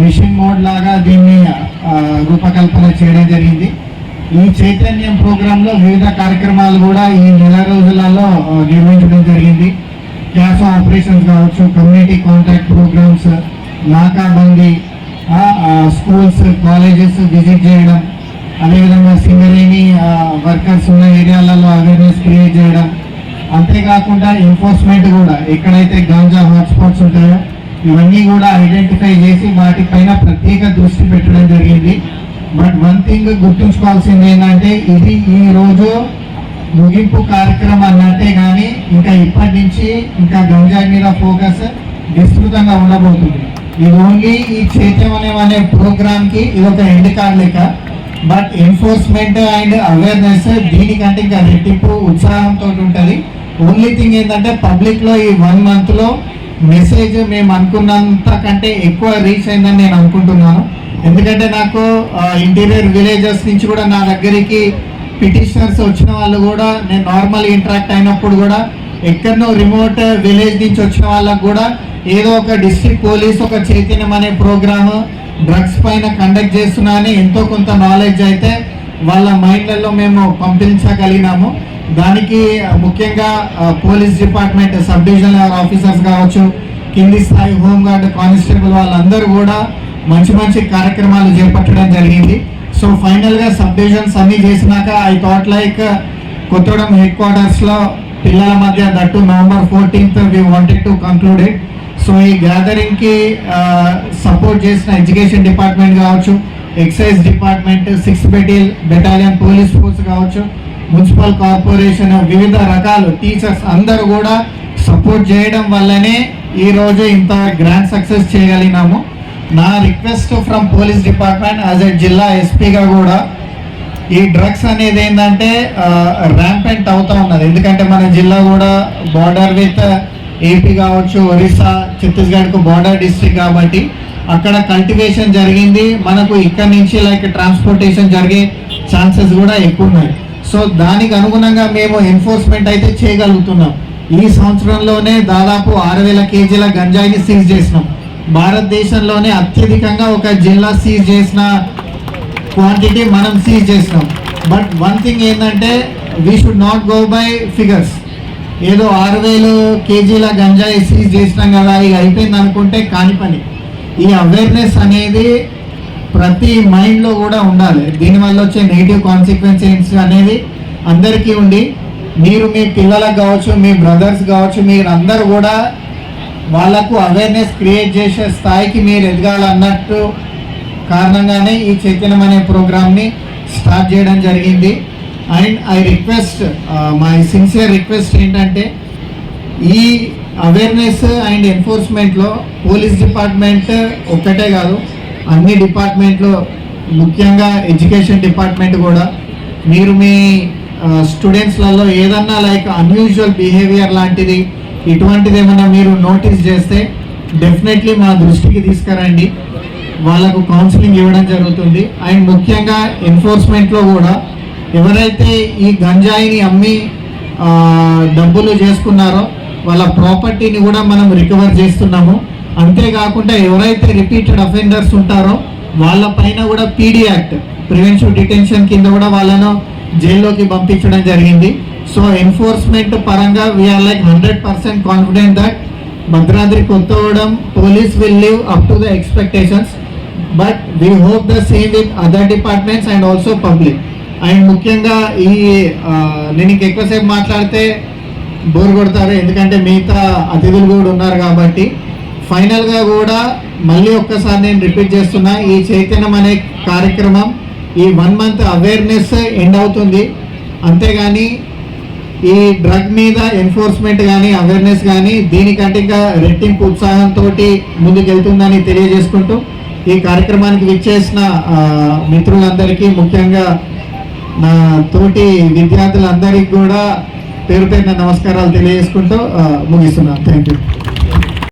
Mission mode లాగా దీన్ని రూపకల్పన చేయడం జరిగింది. ఈ చైతన్యం ప్రోగ్రాంలో వివిధ కార్యక్రమాలు కూడా ఈ నెల రోజులలో నిర్వహించడం జరిగింది. క్యాస్ ఆపరేషన్స్ కావచ్చు community contact programs nakabandi schools colleges visit చేయడం. అదేవిధంగా సింగరేణి వర్కర్స్ ఉన్న ఏరియాలలో అవేర్నెస్ క్రియేట్ చేయడం. అంతేకాకుండా ఎన్ఫోర్స్మెంట్ కూడా ఎక్కడైతే గాంజా హాట్స్పాట్స్ ఉంటాయో ఇవన్నీ కూడా ఐడెంటిఫై చేసి వాటిపైన ప్రత్యేక దృష్టి పెట్టడం జరిగింది. బట్ వన్ థింగ్ గుర్తుంచుకోవాల్సింది ఏంటంటే ఇది ఈ రోజు ముగింపు కార్యక్రమం అన్నట్టే కానీ ఇంకా ఇప్పటి నుంచి ఇంకా గంజాయి మీద ఫోకస్ విస్తృతంగా ఉండబోతుంది. ఇది ఓన్లీ ఈ చైతన్యం అనే ప్రోగ్రామ్కి ఇది ఒక ఎండ్ కార్డ్ లెక్క. బట్ ఎన్ఫోర్స్మెంట్ అండ్ అవేర్నెస్ దీనికంటే ఇంకా రెట్టింపు ఉత్సాహంతో ఉంటుంది. ఓన్లీ థింగ్ ఏంటంటే పబ్లిక్లో ఈ వన్ మంత్లో మెసేజ్ మేము అనుకున్నంత కంటే ఎక్కువ రీచ్ అయిందని నేను అనుకుంటున్నాను. ఎందుకంటే నాకు ఇంటీరియర్ విలేజెస్ నుంచి కూడా నా దగ్గరికి పిటిషనర్స్ వచ్చిన వాళ్ళు కూడా నేను నార్మల్ ఇంటరాక్ట్ అయినప్పుడు కూడా ఎక్కడనో రిమోట్ విలేజ్ నుంచి వచ్చిన వాళ్ళకు కూడా ఏదో ఒక డిస్ట్రిక్ట్ పోలీస్ ఒక చైతన్యం అనే ప్రోగ్రాము డ్రగ్స్ పైన కండక్ట్ చేస్తున్నా అని ఎంతో కొంత నాలెడ్జ్ అయితే వాళ్ళ మైండ్లలో మేము పంపించగలిగినాము. దానికి ముఖ్యంగా police department sub division level officers కావచ్చు కింది స్థాయి హోంగార్డ్ కానిస్టేబుల్ వాళ్ళందరూ కూడా మంచి మంచి కార్యక్రమాలు చేపట్టడం జరిగింది. సో ఫైనల్గా సబ్ డివిజన్స్ అన్నీ చేసినాక I thought like Kothagudem head క్వార్టర్స్లో పిల్లల మధ్య that November fourteenth we wanted to conclude it. So ఈ గ్యాదరింగ్కి సపోర్ట్ చేసిన ఎడ్యుకేషన్ డిపార్ట్మెంట్ కావచ్చు excise department six battle battalion police force కావచ్చు మున్సిపల్ కార్పొరేషన్ వివిధ రకాలు టీచర్స్ అందరూ కూడా సపోర్ట్ చేయడం వల్లనే ఈ ఇంత గ్రాండ్ సక్సెస్ చేయగలిగినాము. నా request from police department as a జిల్లా ఎస్పీగా కూడా ఈ డ్రగ్స్ అనేది ఏంటంటే ర్యాంపెంట్ అవుతూ ఉన్నది. ఎందుకంటే మన జిల్లా కూడా బార్డర్ విత్ ఏపీ కావచ్చు ఒరిస్సా ఛత్తీస్గఢ్కు బార్డర్ డిస్ట్రిక్ట్ కాబట్టి అక్కడ కల్టివేషన్ జరిగింది. మనకు ఇక్కడ నుంచి లైక్ ట్రాన్స్పోర్టేషన్ జరిగే ఛాన్సెస్ కూడా ఎక్కువ ఉన్నాయి. సో దానికి అనుగుణంగా మేము ఎన్ఫోర్స్మెంట్ అయితే చేయగలుగుతున్నాం. ఈ సంవత్సరంలోనే దాదాపు ఆరు వేల కేజీల గంజాయిని సీజ్ చేసినాం. భారతదేశంలోనే అత్యధికంగా ఒక జిల్లా సీజ్ చేసిన క్వాంటిటీ మనం సీజ్ చేసినాం. బట్ వన్ థింగ్ ఏంటంటే we should not go by figures ఏదో ఆరు వేలు కేజీల గంజాయి సీజ్ చేసినాం కదా ఇక అయిపోయింది అనుకుంటే కాని పని. ఈ అవేర్నెస్ అనేది ప్రతి మైండ్లో కూడా ఉండాలి. దీనివల్ల వచ్చే నెగిటివ్ కాన్సిక్వెన్సెస్ అనేది అందరికీ ఉండి మీరు మీ పిల్లలకు కావచ్చు మీ బ్రదర్స్ కావచ్చు మీరు అందరు కూడా వాళ్ళకు అవేర్నెస్ క్రియేట్ చేసే స్థాయికి మీరు ఎదగాలన్నట్టు కారణంగానే ఈ చైతన్యం అనే ప్రోగ్రామ్ని స్టార్ట్ చేయడం జరిగింది. And I request my sincere request ఏంటంటే ఈ అవేర్నెస్ అండ్ ఎన్ఫోర్స్మెంట్లో పోలీస్ డిపార్ట్మెంట్ ఒక్కటే కాదు అన్ని డిపార్ట్మెంట్లో ముఖ్యంగా ఎడ్యుకేషన్ డిపార్ట్మెంట్ కూడా మీరు మీ స్టూడెంట్స్లలో ఏదన్నా లైక్ అన్యూజువల్ బిహేవియర్ లాంటిది ఇటువంటిది ఏమన్నా మీరు నోటీస్ చేస్తే డెఫినెట్లీ మా దృష్టికి తీసుకురండి. వాళ్ళకు కౌన్సిలింగ్ ఇవ్వడం జరుగుతుంది. అండ్ ముఖ్యంగా ఎన్ఫోర్స్మెంట్లో కూడా ఎవరైతే ఈ గంజాయిని అమ్మి డబ్బులు చేసుకున్నారో వాళ్ళ ప్రాపర్టీని కూడా మనం రికవర్ చేస్తున్నాము. అంతేకాకుండా ఎవరైతే రిపీటెడ్ అఫెండర్స్ ఉంటారో వాళ్ళ పైన కూడా పీడీ యాక్ట్ ప్రివెన్షన్ డిటెన్షన్ కింద కూడా వాళ్ళను జైల్లోకి పంపించడం జరిగింది. సో ఎన్ఫోర్స్మెంట్ పరంగా we are like hundred percent confident that Bhadradri Kothagudem police will live up to the expectations but we hope the same with other departments and also public and ముఖ్యంగా ఈ నేను ఇంక ఎక్కువసేపు మాట్లాడితే బోర్ కొడతారు. ఎందుకంటే మిగతా అతిథులు కూడా ఉన్నారు కాబట్టి ఫైనల్గా కూడా మళ్ళీ ఒక్కసారి నేను రిపీట్ చేస్తున్నా ఈ చైతన్యం అనే కార్యక్రమం ఈ వన్ మంత్ అవేర్నెస్ ఎండ్ అవుతుంది. అంతేగాని ఈ డ్రగ్ మీద ఎన్ఫోర్స్మెంట్ కానీ అవేర్నెస్ కానీ దీనికంటే ఇంకా రెట్టింపు ఉత్సాహంతో ముందుకెళ్తుందని తెలియజేసుకుంటూ ఈ కార్యక్రమానికి విచ్చేసిన మిత్రులందరికీ ముఖ్యంగా నా తోటి విద్యార్థులందరికీ కూడా పేరు పేరున నమస్కారాలు తెలియజేసుకుంటూ ముగిస్తున్నాను. Thank you